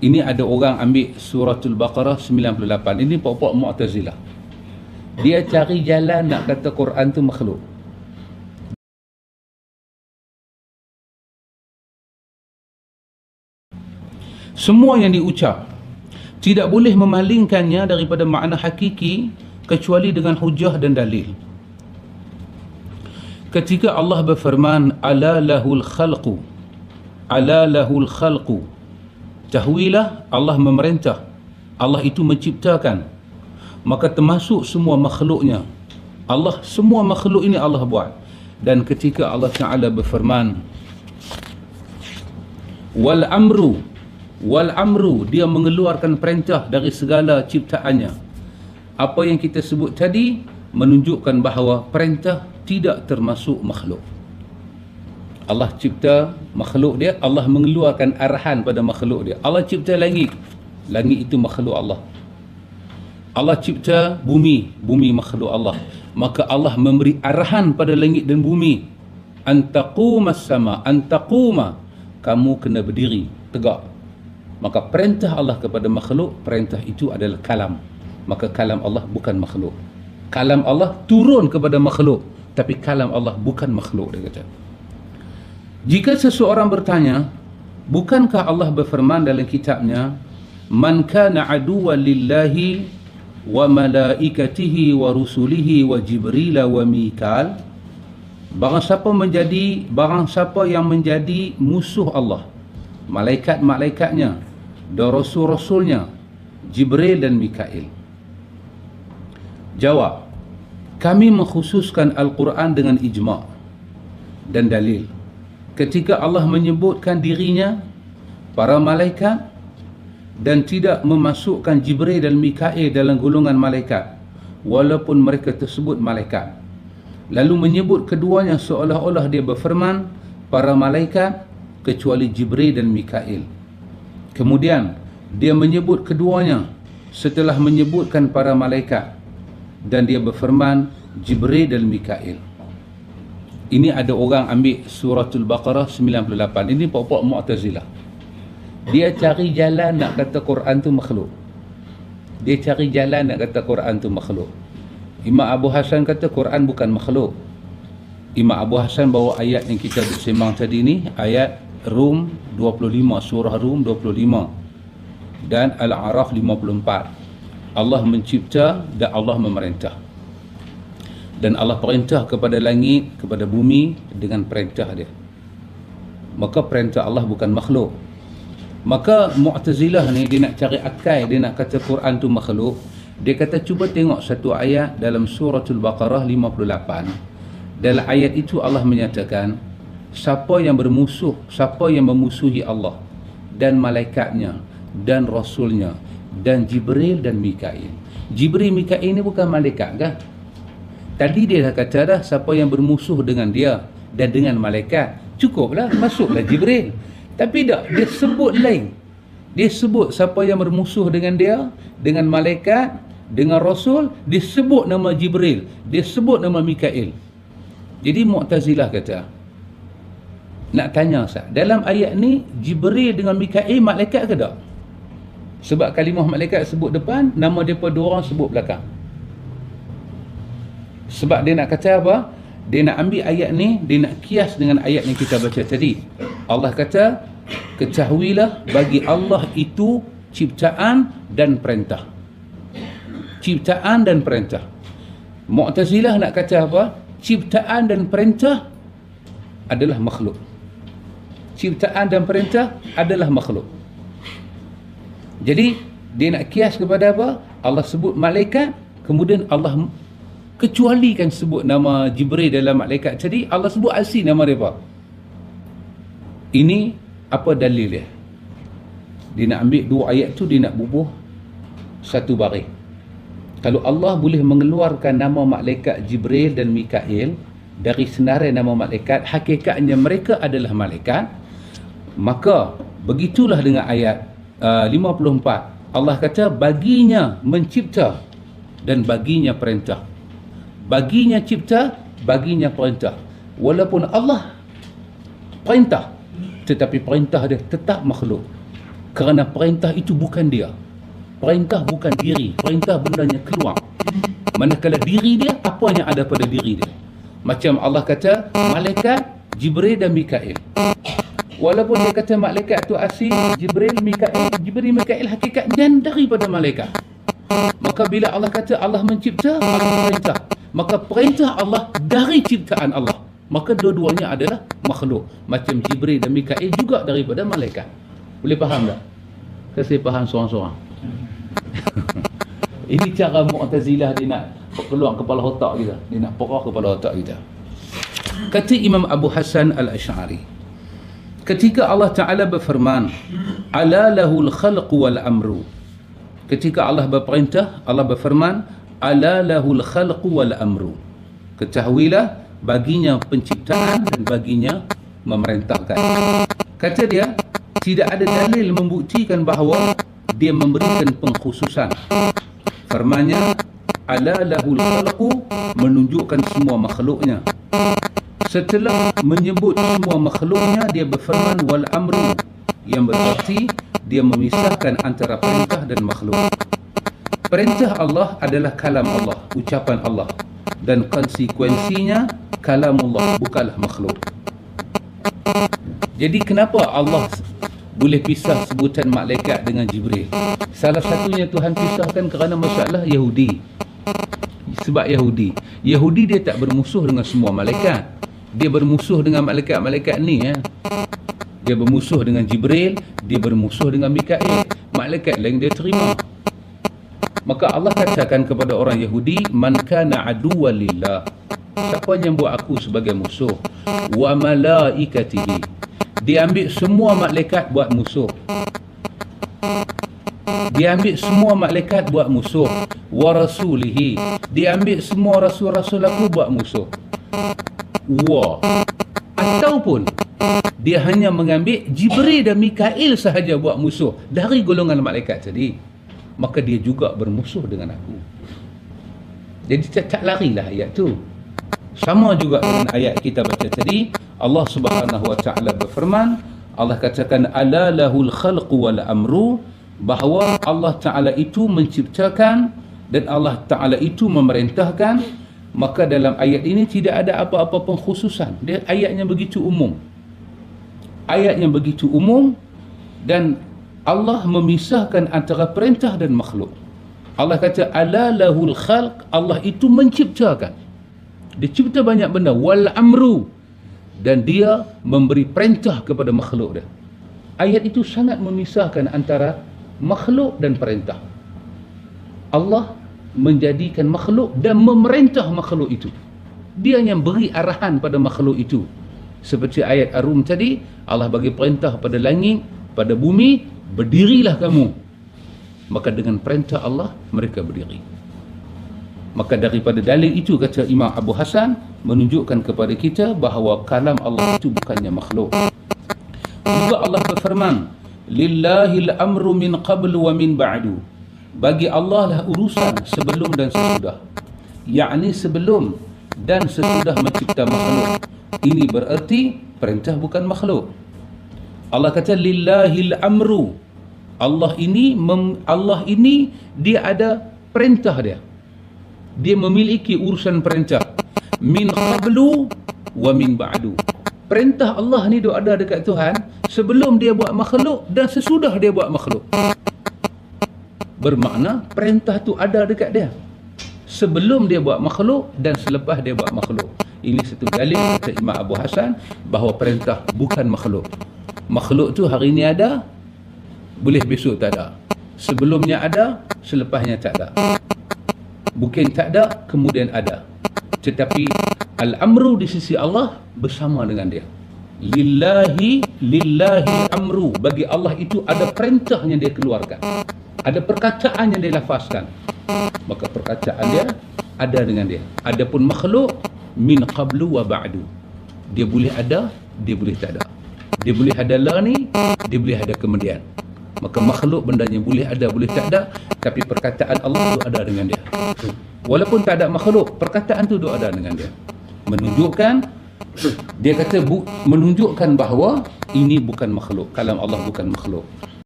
Ini ada orang ambil suratul Baqarah 98. Ini pokok Mu'tazilah. Dia cari jalan nak kata Quran tu makhluk. Semua yang diucap tidak boleh memalingkannya daripada makna hakiki kecuali dengan hujah dan dalil. Ketika Allah berfirman ala lahul khalqu ala lahul khalqu Ketahuilah Allah memerintah. Allah itu menciptakan. Maka termasuk semua makhluknya. Allah semua makhluk ini Allah buat. Dan ketika Allah Taala berfirman wal amru wal amru dia mengeluarkan perintah dari segala ciptaannya. Apa yang kita sebut tadi menunjukkan bahawa perintah tidak termasuk makhluk. Allah cipta makhluk dia Allah mengeluarkan arahan pada makhluk dia. Allah cipta langit. Langit itu makhluk Allah. Allah cipta bumi bumi makhluk Allah. Maka Allah memberi arahan pada langit dan bumi. Antaquma sama antaquma kamu kena berdiri tegak. Maka perintah Allah kepada makhluk perintah itu adalah kalam. Maka kalam Allah bukan makhluk. Kalam Allah turun kepada makhluk tapi kalam Allah bukan makhluk dia kata jika seseorang bertanya, bukankah Allah berfirman dalam kitabnya, "Man kana aduwwan lillahi wa malaikatihi wa rusulihi wa Jibril wa Mikal?" Barang siapa menjadi barang siapa yang menjadi musuh Allah, malaikat-malaikatnya dan rasul-rasulnya, Jibril dan Mikail. Jawab, kami mengkhususkan Al-Quran dengan ijma' dan dalil ketika Allah menyebutkan dirinya para malaikat dan tidak memasukkan Jibril dan Mikail dalam golongan malaikat walaupun mereka tersebut malaikat. Lalu menyebut keduanya seolah-olah dia berfirman para malaikat kecuali Jibril dan Mikail. Kemudian dia menyebut keduanya setelah menyebutkan para malaikat dan dia berfirman Jibril dan Mikail ini ada orang ambil suratul Baqarah 98. Ini pokok Mu'tazilah. Dia cari jalan nak kata Quran tu makhluk. Dia cari jalan nak kata Quran tu makhluk. Imam Abu Hasan kata Quran bukan makhluk. Imam Abu Hasan bawa ayat yang kita sembang tadi ni, ayat Rum 25, surah Rum 25 dan Al-A'raf 54. Allah mencipta dan Allah memerintah dan Allah perintah kepada langit kepada bumi dengan perintah dia. Maka perintah Allah bukan makhluk. Maka Mu'tazilah ni dia nak cari akal dia nak kata Quran tu makhluk. Dia kata cuba tengok satu ayat dalam suratul Baqarah 58 dalam ayat itu Allah menyatakan siapa yang bermusuh siapa yang memusuhi Allah dan malaikatnya dan rasulnya dan Jibril dan Mikail. Jibril Mikail ni bukan malaikat kan Tadi dia dah kata dah siapa yang bermusuh dengan dia dan dengan malaikat. Cukuplah masuklah Jibril. Tapi tak dia sebut lain. Dia sebut siapa yang bermusuh dengan dia, dengan malaikat, dengan rasul, dia sebut nama Jibril, dia sebut nama Mikail. Jadi Mu'tazilah kata, nak tanya sah, dalam ayat ni Jibril dengan Mikail malaikat ke tak? Sebab kalimah malaikat sebut depan, nama depa dua orang sebut belakang. Sebab dia nak kata apa? Dia nak ambil ayat ni, dia nak kias dengan ayat yang kita baca tadi. Allah kata, ketahuilah bagi Allah itu ciptaan dan perintah. Ciptaan dan perintah. Mu'tazilah nak kata apa? Ciptaan dan perintah adalah makhluk. Ciptaan dan perintah adalah makhluk. Jadi, dia nak kias kepada apa? Allah sebut malaikat, kemudian Allah kecuali kan sebut nama Jibril dalam malaikat. Tadi Allah sebut asli nama mereka. Ini apa dalil dia? Dia nak ambil dua ayat tu dia nak bubuh satu baris. Kalau Allah boleh mengeluarkan nama malaikat Jibril dan Mikail dari senarai nama malaikat hakikatnya mereka adalah malaikat maka begitulah dengan ayat uh, 54 Allah kata baginya mencipta dan baginya perintah baginya cipta baginya perintah. Walaupun Allah perintah tetapi perintah dia tetap makhluk. Kerana perintah itu bukan dia. Perintah bukan diri perintah bendanya keluar. Manakala diri dia apa yang ada pada diri dia? Macam Allah kata malaikat Jibril dan Mikail. Walaupun dia kata malaikat tu asing Jibril Mikail Jibril Mikail hakikat dan daripada malaikat. Maka bila Allah kata Allah mencipta Allah perintah maka perintah Allah dari ciptaan Allah. Maka dua-duanya adalah makhluk. Macam Jibril dan Mikail juga daripada malaikat. Boleh faham tak? saya faham seorang-seorang. Ini cara Mu'tazilah dia nak keluar kepala otak kita. Dia nak perah kepala otak kita. Kata Imam Abu Hassan Al-Ash'ari ketika Allah Ta'ala berfirman ala lahul khalqu wal amru ketika Allah berperintah Allah berfirman ala lahul khalqu wal amru. Ketahuilah baginya penciptaan dan baginya memerintahkan. Kata dia tidak ada dalil membuktikan bahawa dia memberikan pengkhususan. Firmannya ala lahul khalqu menunjukkan semua makhluknya. Setelah menyebut semua makhluknya dia berfirman wal amru yang berarti dia memisahkan antara perintah dan makhluk Perintah Allah adalah kalam Allah, ucapan Allah dan konsekuensinya kalamullah bukanlah makhluk. Jadi kenapa Allah boleh pisah sebutan malaikat dengan Jibril? Salah satunya Tuhan pisahkan kerana masalah Yahudi. Sebab Yahudi. Yahudi dia tak bermusuh dengan semua malaikat. Dia bermusuh dengan malaikat-malaikat ni ya. Dia bermusuh dengan Jibril, dia bermusuh dengan Mikail. Malaikat lain dia terima. Maka Allah katakan kepada orang Yahudi, "Man kana aduwwan lillah." Siapa yang buat aku sebagai musuh? Wa malaikatihi. Dia ambil semua malaikat buat musuh. Dia ambil semua malaikat buat musuh. Wa rasulihi. Dia ambil semua rasul-rasul aku buat musuh. Wa ataupun dia hanya mengambil Jibril dan Mikail sahaja buat musuh dari golongan malaikat tadi maka dia juga bermusuh dengan aku. Jadi tak, tak larilah ayat tu. Sama juga dengan ayat kita baca tadi. Allah Subhanahu wa taala berfirman Allah katakan ala lahul khalqu wal amru bahawa Allah taala itu menciptakan dan Allah taala itu memerintahkan. Maka dalam ayat ini tidak ada apa-apa pengkhususan. Dia ayatnya begitu umum. Ayatnya begitu umum dan Allah memisahkan antara perintah dan makhluk. Allah kata ala lahul khalq, Allah itu menciptakan. Dia cipta banyak benda wal amru dan dia memberi perintah kepada makhluk dia. Ayat itu sangat memisahkan antara makhluk dan perintah. Allah menjadikan makhluk dan memerintah makhluk itu. Dia yang beri arahan pada makhluk itu. Seperti ayat Ar-Rum tadi, Allah bagi perintah pada langit, pada bumi, berdirilah kamu. Maka dengan perintah Allah mereka berdiri. Maka daripada dalil itu kata Imam Abu Hasan menunjukkan kepada kita bahawa kalam Allah itu bukannya makhluk. Juga Allah berfirman lillahil amru min qabl wa min ba'du. Bagi Allah lah urusan sebelum dan sesudah. Yakni sebelum dan sesudah mencipta makhluk. Ini bererti perintah bukan makhluk Allah kata lillahil amru. Allah ini mem, Allah ini dia ada perintah dia. Dia memiliki urusan perintah min qablu wa min ba'du. Perintah Allah ni dia ada dekat Tuhan sebelum dia buat makhluk dan sesudah dia buat makhluk. Bermakna perintah tu ada dekat dia. Sebelum dia buat makhluk dan selepas dia buat makhluk. Ini satu dalil kata Imam Abu Hasan bahawa perintah bukan makhluk makhluk tu hari ni ada boleh besok tak ada. Sebelumnya ada selepasnya tak ada. Bukan tak ada kemudian ada. Tetapi al-amru di sisi Allah bersama dengan dia. Lillahi lillahi amru. Bagi Allah itu ada perintah yang dia keluarkan. Ada perkataan yang dia lafazkan. Maka perkataan dia ada dengan dia. Adapun makhluk min qablu wa ba'du. Dia boleh ada dia boleh tak ada dia boleh ada lah ni dia boleh ada kemudian. Maka makhluk benda yang boleh ada boleh tak ada tapi perkataan Allah tu ada dengan dia. Walaupun tak ada makhluk perkataan tu ada dengan dia. Menunjukkan dia kata bu, menunjukkan bahawa ini bukan makhluk kalam Allah bukan makhluk